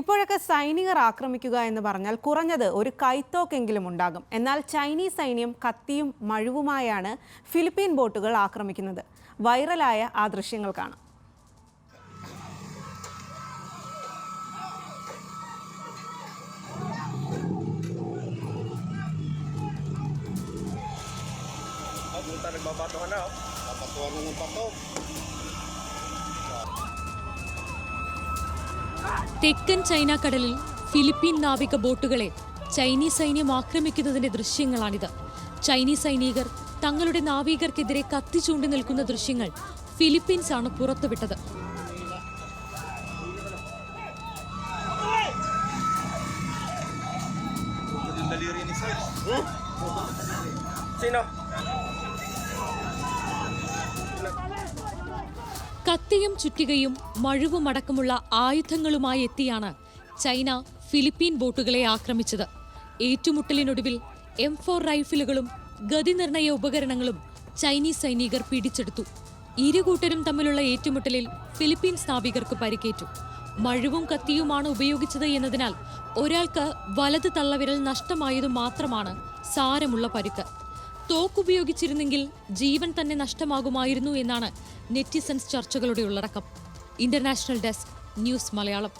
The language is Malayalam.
ഇപ്പോഴൊക്കെ സൈനികർ ആക്രമിക്കുക എന്ന് പറഞ്ഞാൽ കുറഞ്ഞത് ഒരു കൈത്തോക്കെങ്കിലും ഉണ്ടാകും. എന്നാൽ ചൈനീസ് സൈന്യം കത്തിയും മഴുവുമായാണ് ഫിലിപ്പീൻ ബോട്ടുകൾ ആക്രമിക്കുന്നത്. വൈറലായ ആ ദൃശ്യങ്ങൾ കാണാം. തെക്കൻ ചൈന കടലിൽ ഫിലിപ്പീൻ നാവിക ബോട്ടുകളെ ചൈനീസ് സൈന്യം ആക്രമിക്കുന്നതിന്റെ ദൃശ്യങ്ങളാണിത് ചൈനീസ് സൈനികർ തങ്ങളുടെ നാവികർക്കെതിരെ കത്തി ചൂണ്ടി നിൽക്കുന്ന ദൃശ്യങ്ങൾ ഫിലിപ്പീൻസ് ആണ് പുറത്തുവിട്ടത്? Sino? കത്തിയും ചുറ്റികയും മഴുവും അടക്കമുള്ള ആയുധങ്ങളുമായി എത്തിയാണ് ചൈന ഫിലിപ്പീൻ ബോട്ടുകളെ ആക്രമിച്ചത്. ഏറ്റുമുട്ടലിനൊടുവിൽ എം ഫോർ റൈഫിലുകളും ഗതിനിർണയ ഉപകരണങ്ങളും ചൈനീസ് സൈനികർ പിടിച്ചെടുത്തു. ഇരുകൂട്ടരും തമ്മിലുള്ള ഏറ്റുമുട്ടലിൽ ഫിലിപ്പീൻ നാവികർക്ക് പരിക്കേറ്റു. മഴുവും കത്തിയുമാണ് ഉപയോഗിച്ചത് എന്നതിനാൽ ഒരാൾക്ക് വലത് തള്ളവിരൽ നഷ്ടമായതു മാത്രമാണ് സാരമുള്ള പരുക്ക്. തോക്കുപയോഗിച്ചിരുന്നെങ്കിൽ ജീവൻ തന്നെ നഷ്ടമാകുമായിരുന്നു എന്നാണ് നെറ്റിസൺസ് ചർച്ചകളുടെ ഉള്ളടക്കം. International desk news Malayalam.